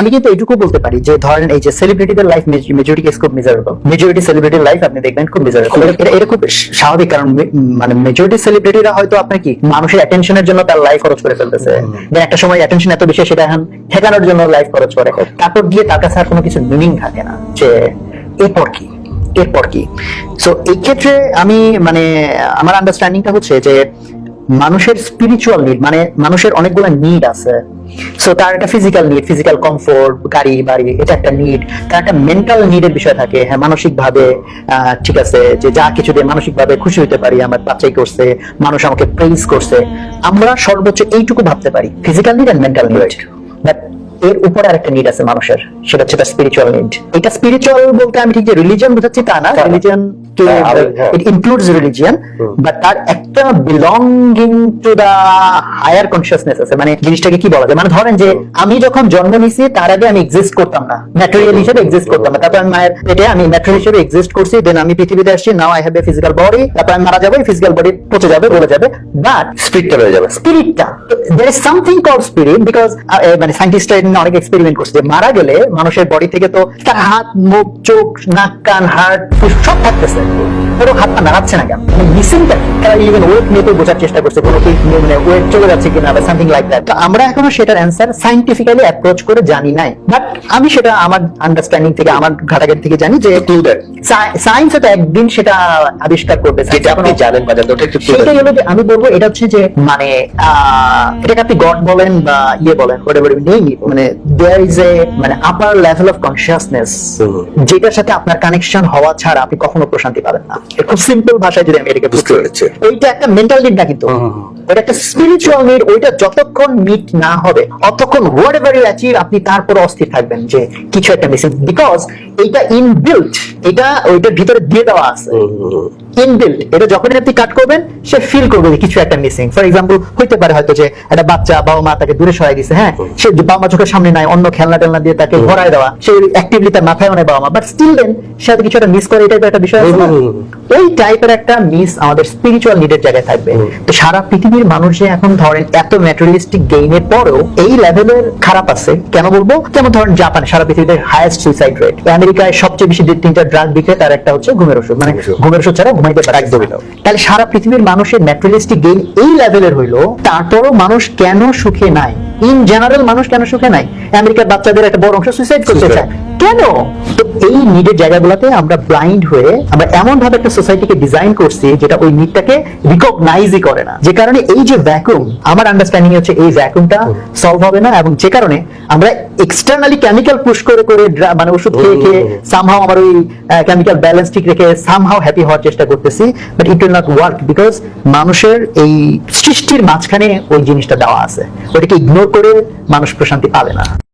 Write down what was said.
আমি কিন্তু এটুকু বলতে পারি যে ধরেন এই যে সেলিব্রিটিদের লাইফ মেজরিটি কেস খুব মিজারেবল মেজরিটি সেলিব্রিটির লাইফ আপনি দেখবেন খুব মিজারেবল এটা এটা খুব স্বাভাবিক কারণ মানে মেজরিটি সেলিব্রিটিরা হয়তো আপনার কি মানুষের অ্যাটেনশনের জন্য তার লাইফ খরচ করে ফেলতেছে। Then একটা সময় অ্যাটেনশন এত বেশি সেটা এখন ঠেকানোর জন্য লাইফ খরচ করে। তারপর গিয়ে তার কাছে আর কোনো কিছু মিনিং থাকে না যে এরপর কি এরপর কি। সো এই ক্ষেত্রে আমি মানে আমার আন্ডারস্ট্যান্ডিংটা হচ্ছে যে মানুষের স্পিরিচুয়াল নিড মানে মানুষের অনেকগুলো নিড আছে। সো তার একটা ফিজিক্যাল নিড ফিজিক্যাল কমফোর্ট গাড়ি, বাড়ি, এটা একটা নিড তার একটা মেন্টাল নিডের বিষয় থাকে হ্যাঁ মানসিক ভাবে ঠিক আছে, যে যা কিছু দিয়ে মানসিক ভাবে খুশি হতে পারি, আমার বাচ্চাই করছে, মানুষ আমাকে প্রেইজ করছে। আমরা সর্বোচ্চ এইটুকু ভাবতে পারি physical need and mental need এর উপরে আরেকটা নিড আছে মানুষের সেটা হচ্ছে স্পিরিচুয়াল নিড এটা স্পিরিচুয়াল বলতে আমি ঠিক যে রিলিজিয়ন বোঝাচ্ছি তা না religion. It includes religion but তার একটা belonging to the higher consciousness আছে। মানে জিনিসটাকে কি বলা যায়? মানে ধরেন যে আমি যখন জন্ম নিছি তার আগে আমি এক্সিস্ট করতাম না। ম্যাটেরিয়াল হিসেবে এক্সিস্ট করতাম না। তারপর আমি মায়ের পেটে আমি ম্যাটেরিয়াল হিসেবে এক্সিস্ট করছি দেন আমি পৃথিবীতে আসছি now I have a physical body তারপর আমি মারা যাব ফিজিক্যাল বডি পচে যাবে বলে যাবে বাট স্পিডটা রয়ে যাবে। স্পিরিটটা there is something call spirit because মানে সাইন্টিস্টরা এটা নিয়ে অনেক এক্সপেরিমেন্ট করছে মারা গেলে মানুষের বডি থেকে তো তার হাত মুখ চোখ নাক কান হার্ট সব থাকতেছে। পুরো হাতটা নাড়াচ্ছে না কেন? মানে মিসিংটা তারা ইভেন ওয়েট বোঝার চেষ্টা করছে কোনো কি মানে ওয়েট চলে যাচ্ছে কিনা বা সামথিং লাইক দ্যাট তো আমরা এখনও সেটার অ্যান্সার সাইন্টিফিক্যালি অ্যাপ্রোচ করে জানি নাই। বাট আমি সেটা আমার আন্ডারস্ট্যান্ডিং থেকে আমার ঘাটাঘাট থেকে জানি যে সায়েন্স তো একদিন সেটা আবিষ্কার করবে। যেটা আপনি জানেন বা জানেন ওটা একটু সেটাই হলো যে আমি বলব এটা হচ্ছে যে মানে এটাকে আপনি গড বলেন বা ইয়ে বলেন whatever you name it, মানে দেয়ার ইজ এ মানে আপার লেভেল অফ কনসিয়াসনেস যেটার সাথে আপনার কানেকশন হওয়া ছাড়া আপনি কখনো প্রশান্তি পাবেন না। খুব সিম্পল ভাষায় যদি আমি এটাকে বুঝতে পেরেছি। ওইটা একটা মেন্টাল নিড না কিন্তু। ওটা একটা স্পিরিচুয়াল নিড ওইটা যতক্ষণ মিট না হবে অতক্ষণ হোয়াট এভার ইউ অ্যাচিভ আপনি তারপর অস্থির থাকবেন যে কিছু একটা মিসিং বিকজ এটা ইনবিল্ট এটা ওইটার ভিতরে দিয়ে দেওয়া আছে। ইনবিল্ট এটা যখনই আপনি কাট করবেন সে ফিল করবে যে কিছু একটা মিসিং ফর এক্সাম্পল হইতে পারে হয়তো যে একটা বাচ্চা বাবা মা তাকে দূরে সরাই দিছে হ্যাঁ? সে বাবা মা চোখের সামনে নাই অন্য খেলনা টেলনা দিয়ে তাকে ঘোরায় দেওয়া সে অ্যাক্টিভলি তার মাথায় অনেক বাবা মা বাট স্টিল দেন সে কিছু একটা মিস করে এটা একটা বিষয় আছে ওই টাইপের একটা মিস আমাদের স্পিরিচুয়াল নিডের জায়গায় থাকবে। তো সারা পৃথিবীর মানুষ যে এখন ধরেন এত ম্যাটেরিয়ালিস্টিক গেইনের পরেও এই লেভেলের খারাপ আছে কেন বলব? যেমন ধরেন জাপানে সারা পৃথিবীতে হাইয়েস্ট সুইসাইড রেট আমেরিকায় সবচেয়ে বেশি দুই তিনটা ড্রাগ বিক্রে তার একটা হচ্ছে ঘুমের ওষুধ। মানে ঘুমের ওষুধ। ছাড়া ঘুমাইতে পারে একদমই না। তাহলে সারা পৃথিবীর মানুষের ম্যাটেরিয়ালিস্টিক গেইন এই লেভেলের হইল তারপরও মানুষ কেন সুখে নাই? ইন জেনারেল মানুষ কেন সুখে নাই? আমেরিকার বাচ্চাদের একটা বড় অংশ সুইসাইড করতে চায়। কেন? তো এই নিডের জায়গাগুলোতে আমরা ব্লাইন্ড হয়ে আমরা এমন ভাবে একটা সোসাইটিকে ডিজাইন করছি যেটা ওই নিডটাকে রিকগনাইজই করে না। যে কারণে এই যে ভ্যাকুম আমার আন্ডারস্ট্যান্ডিং হচ্ছে এই ভ্যাকুমটা সলভ হবে না এবং যে কারণে আমরা এক্সটার্নালি কেমিক্যাল পুশ করে করে মানে ওষুধ খেয়ে খেয়ে। সামহাও আমার ওই কেমিক্যাল ব্যালেন্স ঠিক রেখে সামহাও হ্যাপি হওয়ার চেষ্টা করতেছি but it will not work because মানুষের এই সৃষ্টির মাঝখানে ওই জিনিসটা দেওয়া আছে। ওটাকে ইগনোর করে মানুষ প্রশান্তি পাবে না।